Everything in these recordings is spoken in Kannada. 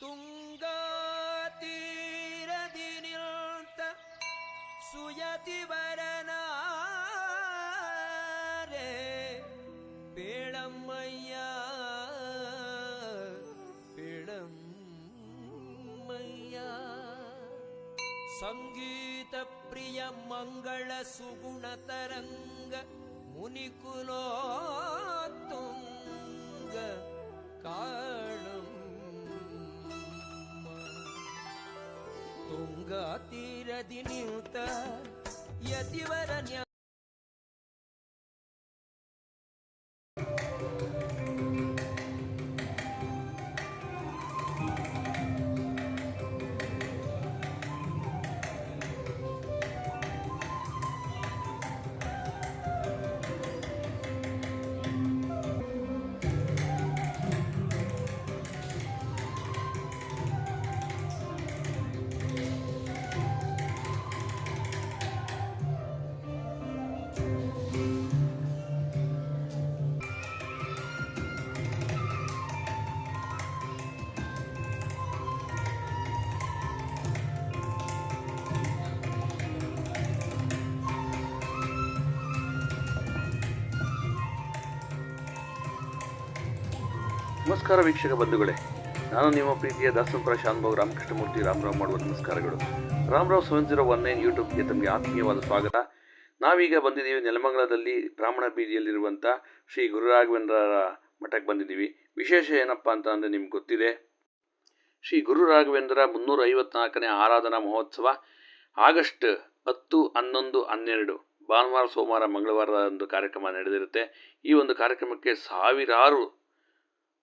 തുങ്കാതീരതിനിൽത്ത സുയതിവരനാരേ പിഴമ്മയ്യ പിഴമ്മയ്യ സംഗീത പ്രിയ മംഗള സുഗുണ തരംഗ മുനികുലോത്തുങ്ക കാ ತುಂಗ ತೀರದಿ ನಿಂತ ಯತಿವರ ನಮಸ್ಕಾರ ವೀಕ್ಷಕ ಬಂಧುಗಳೇ. ನಾನು ನಿಮ್ಮ ಪ್ರೀತಿಯ ದಾಸನಪುರ ಶಾನ್ಭೋಗ್ ರಾಮಕೃಷ್ಣಮೂರ್ತಿ ರಾಮರಾವ್ ಮಾಡುವ ನಮಸ್ಕಾರಗಳು. Ramarao seven zero one nine ಯೂಟ್ಯೂಬ್ಗೆ ತಮಗೆ ಆತ್ಮೀಯವಾದ ಸ್ವಾಗತ. ನಾವೀಗ ಬಂದಿದ್ದೀವಿ ನೆಲಮಂಗಲದಲ್ಲಿ ಬ್ರಾಹ್ಮಣ ಬೀದಿಯಲ್ಲಿರುವಂಥ ಶ್ರೀ ಗುರುರಾಘವೇಂದ್ರರ ಮಠಕ್ಕೆ ಬಂದಿದ್ದೀವಿ. ವಿಶೇಷ ಏನಪ್ಪ ಅಂತ ಅಂದರೆ ನಿಮ್ಗೆ ಗೊತ್ತಿದೆ. ಶ್ರೀ ಗುರು ರಾಘವೇಂದ್ರ ಮುನ್ನೂರ ಐವತ್ನಾಲ್ಕನೇ ಆರಾಧನಾ ಮಹೋತ್ಸವ ಆಗಸ್ಟ್ ಹತ್ತು, ಹನ್ನೊಂದು, ಹನ್ನೆರಡು ಭಾನುವಾರ, ಸೋಮವಾರ, ಮಂಗಳವಾರ ಒಂದು ಕಾರ್ಯಕ್ರಮ ನಡೆದಿರುತ್ತೆ. ಈ ಒಂದು ಕಾರ್ಯಕ್ರಮಕ್ಕೆ ಸಾವಿರಾರು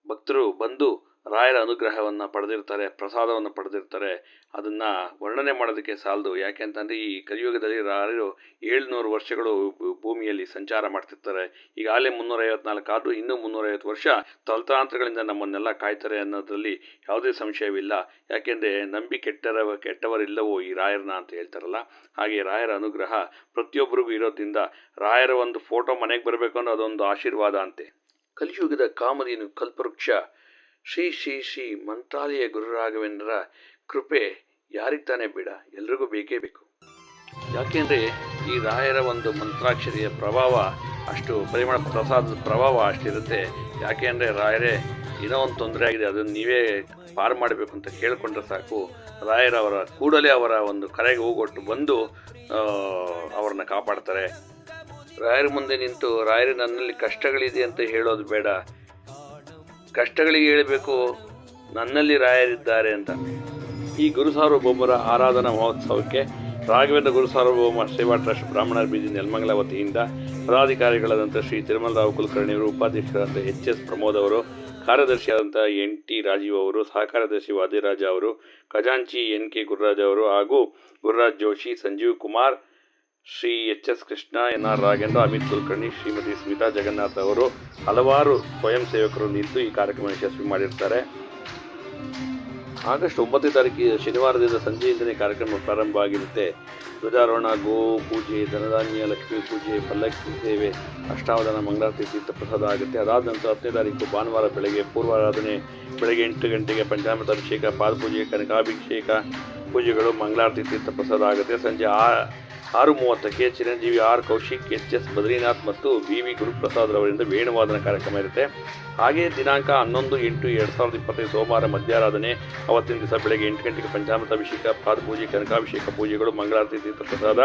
ಭಕ್ತರು ಬಂದು ರಾಯರ ಅನುಗ್ರಹವನ್ನು ಪಡೆದಿರ್ತಾರೆ, ಪ್ರಸಾದವನ್ನು ಪಡೆದಿರ್ತಾರೆ, ಅದನ್ನು ವರ್ಣನೆ ಮಾಡೋದಕ್ಕೆ ಸಾಲದು. ಯಾಕೆ ಅಂತಂದರೆ ಈ ಕಲಿಯುಗದಲ್ಲಿ ರಾಯರು ಏಳ್ನೂರು ವರ್ಷಗಳು ಭೂಮಿಯಲ್ಲಿ ಸಂಚಾರ ಮಾಡ್ತಿರ್ತಾರೆ. ಈಗಾಗಲೇ ಮುನ್ನೂರ ಐವತ್ನಾಲ್ಕು ಆದರೂ ಇನ್ನೂ ಮುನ್ನೂರೈವತ್ತು ವರ್ಷ ತಲತಾಂತ್ರಗಳಿಂದ ನಮ್ಮನ್ನೆಲ್ಲ ಕಾಯ್ತಾರೆ ಅನ್ನೋದರಲ್ಲಿ ಯಾವುದೇ ಸಂಶಯವಿಲ್ಲ. ಯಾಕೆಂದರೆ ನಂಬಿ ಕೆಟ್ಟರ ಕೆಟ್ಟವರಿಲ್ಲವೋ ಈ ರಾಯರನ್ನ ಅಂತ ಹೇಳ್ತಾರಲ್ಲ. ಹಾಗೆ ರಾಯರ ಅನುಗ್ರಹ ಪ್ರತಿಯೊಬ್ಬರಿಗೂ ಇರೋದ್ರಿಂದ ರಾಯರ ಒಂದು ಫೋಟೋ ಮನೆಗೆ ಬರಬೇಕು ಅನ್ನೋ ಅದೊಂದು ಆಶೀರ್ವಾದ ಅಂತೆ. ಕಲಿಯುಗದ ಕಾಮಧೇನು ಕಲ್ಪವೃಕ್ಷ. ಶ್ರೀ ಶ್ರೀ ಶ್ರೀ ಮಂತ್ರಾಲಯ ಗುರುರಾಘವೇಂದ್ರ ಕೃಪೆ ಯಾರಿಗೆ ತಾನೇ ಬೇಡ, ಎಲ್ರಿಗೂ ಬೇಕೇ ಬೇಕು. ಯಾಕೆಂದರೆ ಈ ರಾಯರ ಒಂದು ಮಂತ್ರಾಕ್ಷರಿಯ ಪ್ರಭಾವ ಅಷ್ಟು ಪರಿಮಳ ಪ್ರಸಾದದ ಪ್ರಭಾವ ಅಷ್ಟಿರುತ್ತೆ. ಯಾಕೆ ಅಂದರೆ ರಾಯರೇ, ಏನೋ ಒಂದು ತೊಂದರೆ ಆಗಿದೆ, ಅದನ್ನು ನೀವೇ ಪಾರು ಮಾಡಬೇಕು ಅಂತ ಕೇಳಿಕೊಂಡ್ರೆ ಸಾಕು. ರಾಯರವರ ಕೂಡಲೇ ಅವರ ಒಂದು ಕರೆಗೆ ಹೋಗೊಟ್ಟು ಬಂದು ಅವ್ರನ್ನ ಕಾಪಾಡ್ತಾರೆ. ರಾಯರ ಮುಂದೆ ನಿಂತು, ರಾಯರು, ನನ್ನಲ್ಲಿ ಕಷ್ಟಗಳಿದೆ ಅಂತ ಹೇಳೋದು ಬೇಡ. ಕಷ್ಟಗಳಿಗೆ ಹೇಳಬೇಕು, ನನ್ನಲ್ಲಿ ರಾಯರಿದ್ದಾರೆ ಅಂತ. ಈ ಗುರು ಸಾರ್ವಭೌಮರ ಆರಾಧನಾ ಮಹೋತ್ಸವಕ್ಕೆ ರಾಘವೇಂದ್ರ ಗುರು ಸಾರ್ವಭೌಮ ಸೇವಾ ಟ್ರಸ್ಟ್ ಬ್ರಾಹ್ಮಣರ ಬೀದಿ ನೆಲಮಂಗಲ ವತಿಯಿಂದ ಪದಾಧಿಕಾರಿಗಳಾದಂಥ ಶ್ರೀ ತಿರುಮಲರಾವ್ ಕುಲಕರ್ಣಿಯವರು ಉಪಾಧ್ಯಕ್ಷರಾದಂಥ ಎಚ್ ಎಸ್ ಪ್ರಮೋದ್ ಅವರು, ಕಾರ್ಯದರ್ಶಿಯಾದಂಥ ಎನ್ ಟಿ ರಾಜೀವ್ ಅವರು ಸಹಕಾರ್ಯದರ್ಶಿ ವಾದಿರಾಜ ಅವರು, ಖಜಾಂಚಿ ಎನ್ ಕೆ ಗುರುರಾಜ್ ಅವರು ಹಾಗೂ Gururaj Joshi, Sanjeev Kumar Shri H S Krishna, N R Raghendra Amit Kulkarni, Shrimati Smita Jagannath ಅವರು ಹಲವಾರು ಸ್ವಯಂ ಸೇವಕರು ನಿಂತು ಈ ಕಾರ್ಯಕ್ರಮ ಯಶಸ್ವಿ ಮಾಡಿರ್ತಾರೆ. ಆಗಸ್ಟ್ ಒಂಬತ್ತನೇ ತಾರೀಕಿಗೆ ಶನಿವಾರದಿಂದ ಸಂಜೆಯಿಂದಲೇ ಕಾರ್ಯಕ್ರಮ ಪ್ರಾರಂಭ ಆಗಿರುತ್ತೆ. ಧ್ವಜಾರೋಹಣ, ಗೋ ಪೂಜೆ, ಧನಧಾನ್ಯ, ಲಕ್ಷ್ಮೀ ಪೂಜೆ, ಪಲ್ಲಕ್ಕಿ ಸೇವೆ, ಅಷ್ಟಾವಧಾನ, ಮಂಗಳಾರತಿ ತೀರ್ಥ ಪ್ರಸಾದ ಆಗುತ್ತೆ. ಅದಾದ ನಂತರ ಹತ್ತನೇ ತಾರೀಕು ಭಾನುವಾರ ಬೆಳಗ್ಗೆ, ಪೂರ್ವಾರಾಧನೆ, ಬೆಳಗ್ಗೆ ಎಂಟು ಗಂಟೆಗೆ ಪಂಚಾಮೃತ ಅಭಿಷೇಕ ಪಾದಪೂಜೆ, ಕನಕಾಭಿಷೇಕ ಪೂಜೆಗಳು ಮಂಗಳಾರತಿ ತೀರ್ಥ ಪ್ರಸಾದ ಆಗುತ್ತೆ. ಸಂಜೆ ಆ ಆರು ಮೂವತ್ತಕ್ಕೆ Chiranjeevi R Kaushik, H S Badrinath ಮತ್ತು ವಿ ವಿ ಗುರುಪ್ರಸಾದ್ ರವರಿಂದ ವೇಣುವಾದನ ಕಾರ್ಯಕ್ರಮ ಇರುತ್ತೆ. ಹಾಗೆ ದಿನಾಂಕ ಹನ್ನೊಂದು ಎಂಟು ಎರಡು ಸಾವಿರದ ಇಪ್ಪತ್ತೈದು ಸೋಮವಾರ ಮಧ್ಯಾರಾಧನೆ, ಅವತ್ತಿನ ದಿವಸ ಬೆಳಗ್ಗೆ ಎಂಟು ಗಂಟೆಗೆ ಪಂಚಾಮೃತ ಅಭಿಷೇಕ ಪಾದಪೂಜೆ ಕನಕಾಭಿಷೇಕ ಪೂಜೆಗಳು ಮಂಗಳಾರತಿ ತೀರ್ಥ ಪ್ರಸಾದ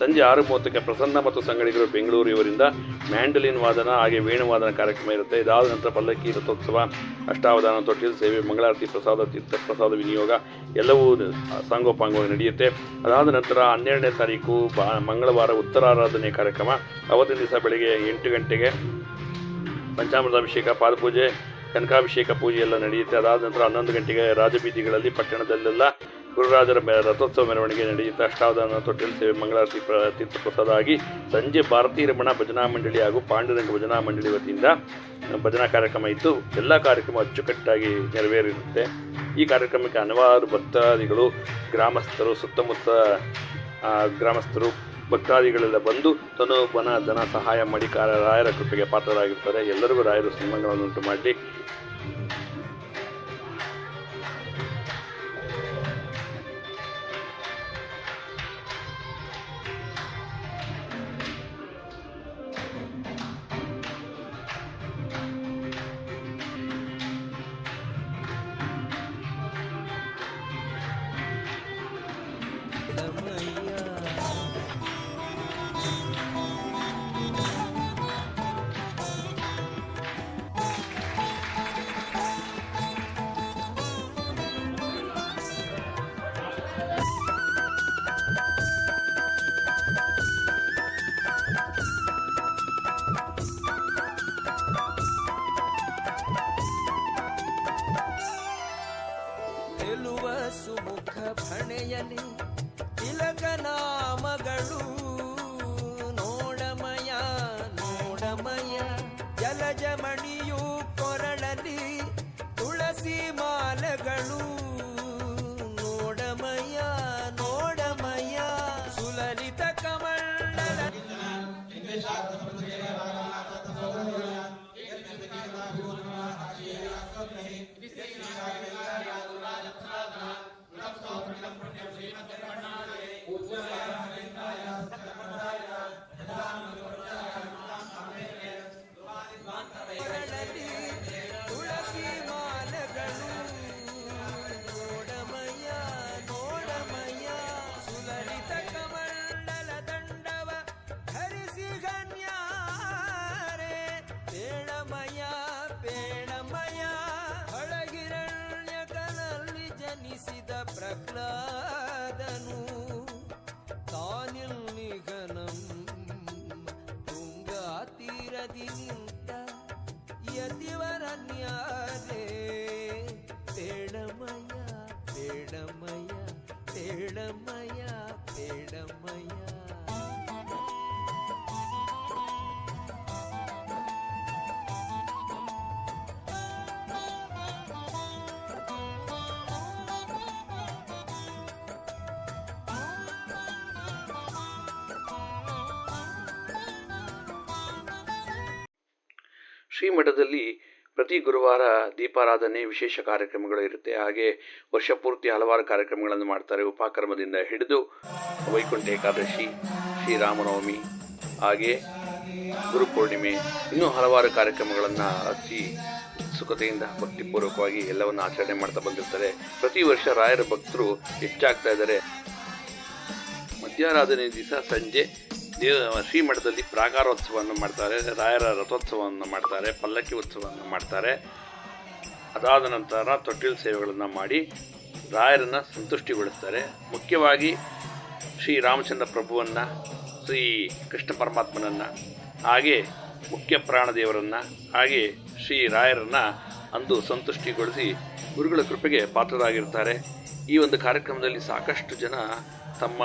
ಸಂಜೆ ಆರು ಮೂವತ್ತಕ್ಕೆ ಪ್ರಸನ್ನ ಮತ್ತು ಸಂಗಡಿಗರು ಬೆಂಗಳೂರು ಇವರಿಂದ ಮ್ಯಾಂಡಲಿನ್ ವಾದನ ಹಾಗೆ ವೇಣುವಾದನ ಕಾರ್ಯಕ್ರಮ ಇರುತ್ತೆ. ಇದಾದ ನಂತರ ಪಲ್ಲಕ್ಕಿ ರಥೋತ್ಸವ, ಅಷ್ಟಾವಧಾನ ತೊಟ್ಟಿಲು ಸೇವೆ, ಮಂಗಳಾರತಿ ಪ್ರಸಾದ, ತೀರ್ಥ ಪ್ರಸಾದ, ವಿನಿಯೋಗ, ಎಲ್ಲವೂ ಸಾಂಗೋಪಾಂಗವಾಗಿ ನಡೆಯುತ್ತೆ. ಅದಾದ ನಂತರ ಹನ್ನೆರಡನೇ ತಾರೀಕು ಮಂಗಳವಾರ ಉತ್ತರಾರಾಧನೆ ಕಾರ್ಯಕ್ರಮ. ಅವತ್ತಿನ ದಿವಸ ಬೆಳಗ್ಗೆ ಎಂಟು ಗಂಟೆಗೆ ಪಂಚಾಮೃತ ಅಭಿಷೇಕ ಪಾದಪೂಜೆ, ಕನಕಾಭಿಷೇಕ ಪೂಜೆ ಎಲ್ಲ ನಡೆಯುತ್ತೆ. ಅದಾದ ನಂತರ ಹನ್ನೊಂದು ಗಂಟೆಗೆ ರಾಜಬೀದಿಗಳಲ್ಲಿ ಪಟ್ಟಣದಲ್ಲೆಲ್ಲ ಗುರುರಾಜರ ರಥೋತ್ಸವ ಮೆರವಣಿಗೆ ನಡೆಯುತ್ತೆ ಅಷ್ಟಾವಧಾನ ತೊಟ್ಟಿಲು ಸೇವೆ ಮಂಗಳಾರತಿ ತೀರ್ಥ ಪ್ರಸಾದ ಆಗಿ ಸಂಜೆ ಭಾರತೀಯ ರಮಣ ಭಜನಾ ಮಂಡಳಿ ಹಾಗೂ ಪಾಂಡುರಂಗ ಭಜನಾ ಮಂಡಳಿ ವತಿಯಿಂದ ಭಜನಾ ಕಾರ್ಯಕ್ರಮ ಇದ್ದು ಎಲ್ಲ ಕಾರ್ಯಕ್ರಮ ಅಚ್ಚುಕಟ್ಟಾಗಿ ನೆರವೇರಿರುತ್ತೆ. ಈ ಕಾರ್ಯಕ್ರಮಕ್ಕೆ ಹಲವಾರು ಭಕ್ತಾದಿಗಳು, ಗ್ರಾಮಸ್ಥರು, ಸುತ್ತಮುತ್ತ ಗ್ರಾಮಸ್ಥರು, ಭಕ್ತಾದಿಗಳೆಲ್ಲ ಬಂದು ತನು ಬನ ಧನ ಸಹಾಯ ಮಾಡಿ ರಾಯರ ಕೃಪೆಗೆ ಪಾತ್ರರಾಗಿರ್ತಾರೆ. ಎಲ್ಲರಿಗೂ ರಾಯರು ಸಂಬಂಧಗಳನ್ನುಂಟು ಉಂಟು ಮಾಡಲಿ ಪೇಡಮಯ ಬೇಡಮಯ ಶ್ರೀಮಠದಲ್ಲಿ ಪ್ರತಿ ಗುರುವಾರ ದೀಪಾರಾಧನೆ ವಿಶೇಷ ಕಾರ್ಯಕ್ರಮಗಳು ಇರುತ್ತೆ. ಹಾಗೆ ವರ್ಷ ಪೂರ್ತಿ ಹಲವಾರು ಕಾರ್ಯಕ್ರಮಗಳನ್ನು ಮಾಡ್ತಾರೆ. ಉಪಾಕ್ರಮದಿಂದ ಹಿಡಿದು ವೈಕುಂಠ ಏಕಾದಶಿ ಶ್ರೀರಾಮನವಮಿ ಹಾಗೆ ಗುರುಪೂರ್ಣಿಮೆ ಇನ್ನೂ ಹಲವಾರು ಕಾರ್ಯಕ್ರಮಗಳನ್ನು ಅತಿ ಸುಖತೆಯಿಂದ, ಭಕ್ತಿಪೂರ್ವಕವಾಗಿ ಎಲ್ಲವನ್ನು ಆಚರಣೆ ಮಾಡ್ತಾ ಬಂದಿರ್ತಾರೆ. ಪ್ರತಿ ವರ್ಷ ರಾಯರ ಭಕ್ತರು ಹೆಚ್ಚಾಗ್ತಾ ಇದ್ದಾರೆ. ಮಧ್ಯಾರಾಧನೆ ದಿವಸ ಸಂಜೆ ದೇವ ಶ್ರೀಮಠದಲ್ಲಿ ಪ್ರಾಕಾರೋತ್ಸವವನ್ನು ಮಾಡ್ತಾರೆ, ರಾಯರ ರಥೋತ್ಸವವನ್ನು ಮಾಡ್ತಾರೆ, ಪಲ್ಲಕ್ಕಿ ಉತ್ಸವವನ್ನು ಮಾಡ್ತಾರೆ. ಅದಾದ ನಂತರ ತೊಟ್ಟಿಲು ಸೇವೆಗಳನ್ನು ಮಾಡಿ ರಾಯರನ್ನು ಸಂತುಷ್ಟಿಗೊಳಿಸ್ತಾರೆ. ಮುಖ್ಯವಾಗಿ ಶ್ರೀ ರಾಮಚಂದ್ರ ಪ್ರಭುವನ್ನು, ಶ್ರೀ ಕೃಷ್ಣ ಪರಮಾತ್ಮನನ್ನು, ಹಾಗೆ ಮುಖ್ಯ ಪ್ರಾಣದೇವರನ್ನು ಹಾಗೆ ಶ್ರೀ ರಾಯರನ್ನು ಅಂದು ಸಂತುಷ್ಟಿಗೊಳಿಸಿ ಗುರುಗಳ ಕೃಪೆಗೆ ಪಾತ್ರರಾಗಿರ್ತಾರೆ. ಈ ಒಂದು ಕಾರ್ಯಕ್ರಮದಲ್ಲಿ ಸಾಕಷ್ಟು ಜನ ತಮ್ಮ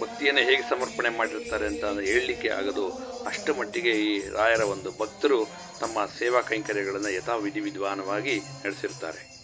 ಭಕ್ತಿಯನ್ನು ಹೇಗೆ ಸಮರ್ಪಣೆ ಮಾಡಿರ್ತಾರೆ ಅಂತ ಹೇಳಲಿಕ್ಕೆ ಆಗದು. ಅಷ್ಟು ಮಟ್ಟಿಗೆ ಈ ರಾಯರ ಒಂದು ಭಕ್ತರು ತಮ್ಮ ಸೇವಾ ಕೈಂಕರ್ಯಗಳನ್ನು ಯಥಾ ವಿಧಿ ವಿದ್ವಾನವಾಗಿ ನಡೆಸಿರ್ತಾರೆ.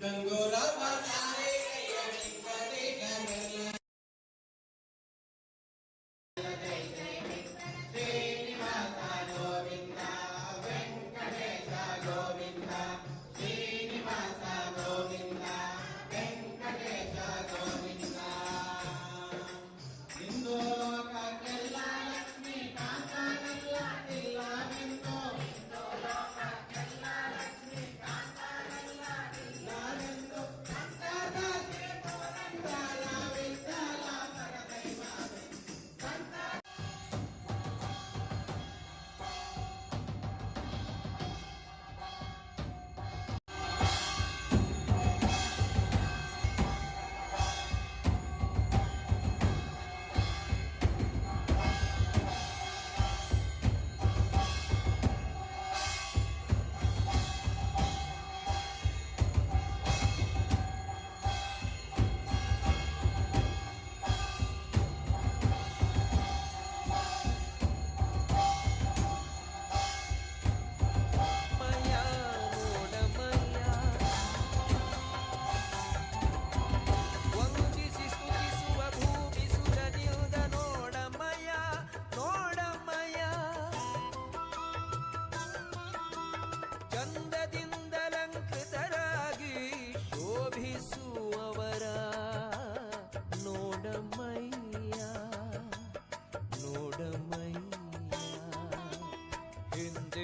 Dango on.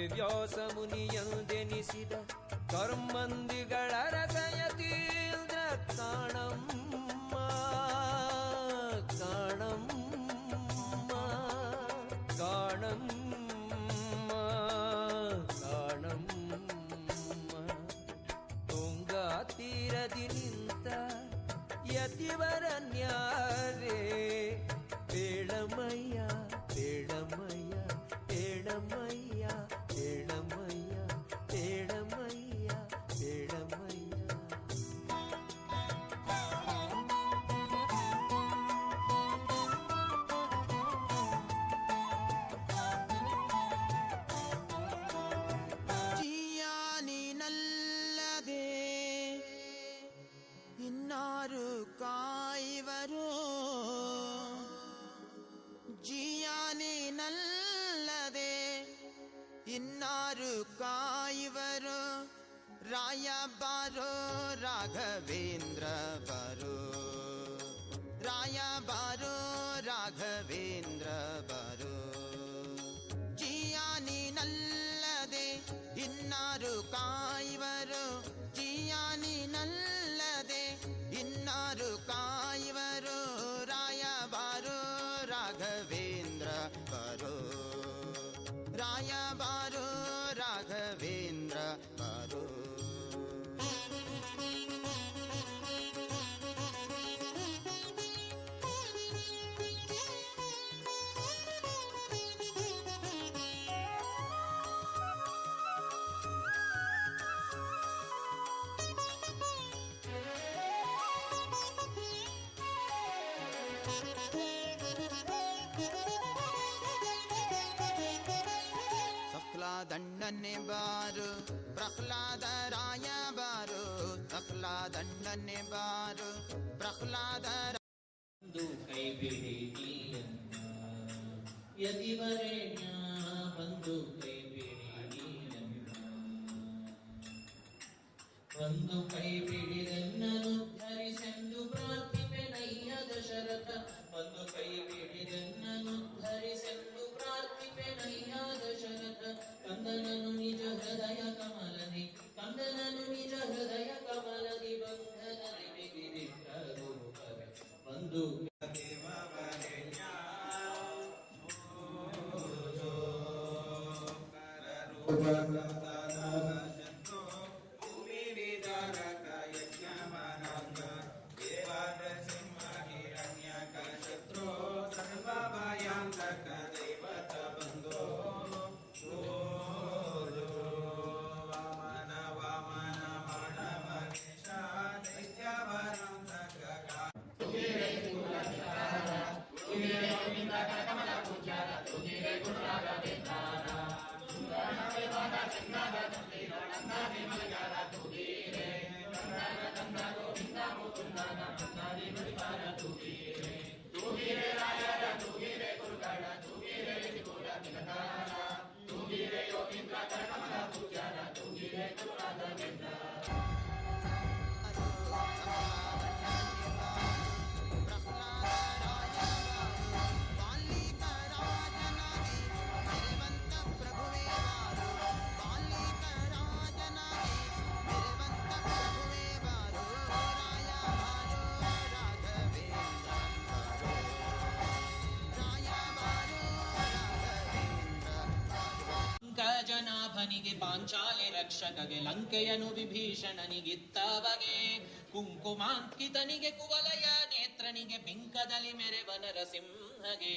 ವೇದವ್ಯಾಸ ಮುನಿಯಂದೆನಿಸಿದ ಕರ್ಮಂದಿಗಳ ರಸಯತೀಂದ್ರ ಕಾಣಮ್ಮ ಕಾಣಮ್ಮ ರಾಯ ಬಾರೋ ರಾಘವೇಂದ್ರ ಬರೋ ಪ್ರಹ್ಲಾದಣ್ಣನೆ ಬಾರು ಪ್ರಹ್ಲಾದ ರಾಯ ಬಾರು ಪ್ರಹ್ಲಾದಣ್ಣನೆ ಬಾರು ಪ್ರಹ್ಲಾದ ಕೈ ಬಿಡಿ ನೀಯನ್ನ ಯತಿವರೇಣ್ಯ ಒಂದು ಕೈ ಬಿಡಿ ಒಂದು ಕೈ ಬಿಡಿದೆನ್ನನು ಒಂದು ಕೈ ಬಿಡಿದೆನ್ನನು ಧರಿಸೆಂದು ಪ್ರಾರ್ಥಿಪೆ ನಯ್ಯ ದಶರಥ ಕಂದನನು ನಿಜ ಹೃದಯ ಕಮಲದಿ ಕಂದನನು ನಿಜ ಹೃದಯ ಕಮಲದಿ ಬಂಧನದಿ ಬಿಗಿದಿಟ್ಟ ಗುರುಪರ ಒಂದು ದಾನ ದಾರಿ ಜನಾಭನಿಗೆ ಪಾಂಚಾಲೆ ರಕ್ಷಕಗೆ ಲಂಕೆಯನು ವಿಭೀಷಣನಿಗಿತ್ತವಗೆ ಕುಂಕುಮಾಂಕಿತನಿಗೆ ಕುವಲಯ, ನೇತ್ರನಿಗೆ ಬಿಂಕದಲ್ಲಿ ಮೆರೆವ ನರಸಿಂಹಗೆ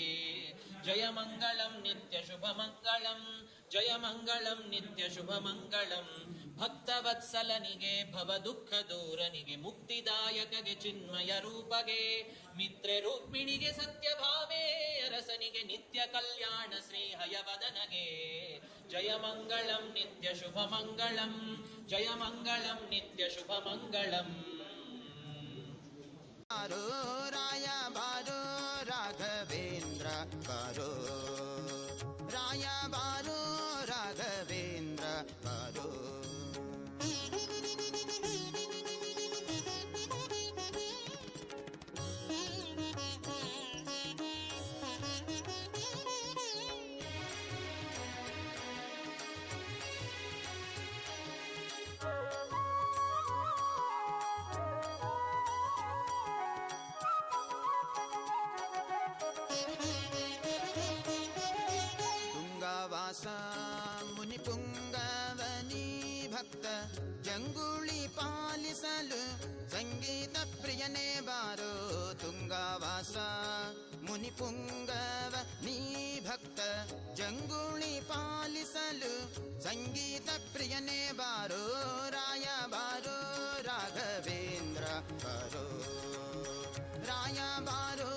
ಜಯ ಮಂಗಳಂ, ನಿತ್ಯ ಶುಭ ಮಂಗಳಂ, ಜಯ ಮಂಗಳಂ, ನಿತ್ಯ ಶುಭ ಮಂಗಳಂ. ಭಕ್ತವತ್ಸಲನಿಗೆ, ಭವ ದುಃಖ ದೂರನಿಗೆ, ಮುಕ್ತಿದಾಯಕಗೆ ಚಿನ್ಮಯ ರೂಪಗೆ. ಮಿತ್ರೆ ರೂಕ್ಮಿಣಿಗೆ ಸತ್ಯಭಾಮೆ ಅರಸನಿಗೆ ನಿತ್ಯ ಕಲ್ಯಾಣ ಶ್ರೀ ಹಯವದನಗೆ ಜಯ ಮಂಗಳಂ, ನಿತ್ಯ ಶುಭ ಮಂಗಳಂ. ಜಯ ಮಂಗಳಂ, ನಿತ್ಯ ಶುಭ ಮಂಗಳಂ. ರಾಯ, ಬಾರೋ ರಾಘವೇಂದ್ರ, ಬಾರೋ ಗಂಗೂಳಿ ಪಾಲಿಸಲು ಸಂಗೀತ ಪ್ರಿಯನೇ ಬಾರೋ ತುಂಗವಾಸ ಮುನಿ ಪುಂಗವ ನೀ ಭಕ್ತ ಜಂಗೂಳಿ ಪಾಲಿಸಲು ಸಂಗೀತ ಪ್ರಿಯನೇ ಬಾರೋ ರಾಯ ಬಾರೋ ರಾಘವೇಂದ್ರ ಬಾರೋ ರಾಯ ಬಾರೋ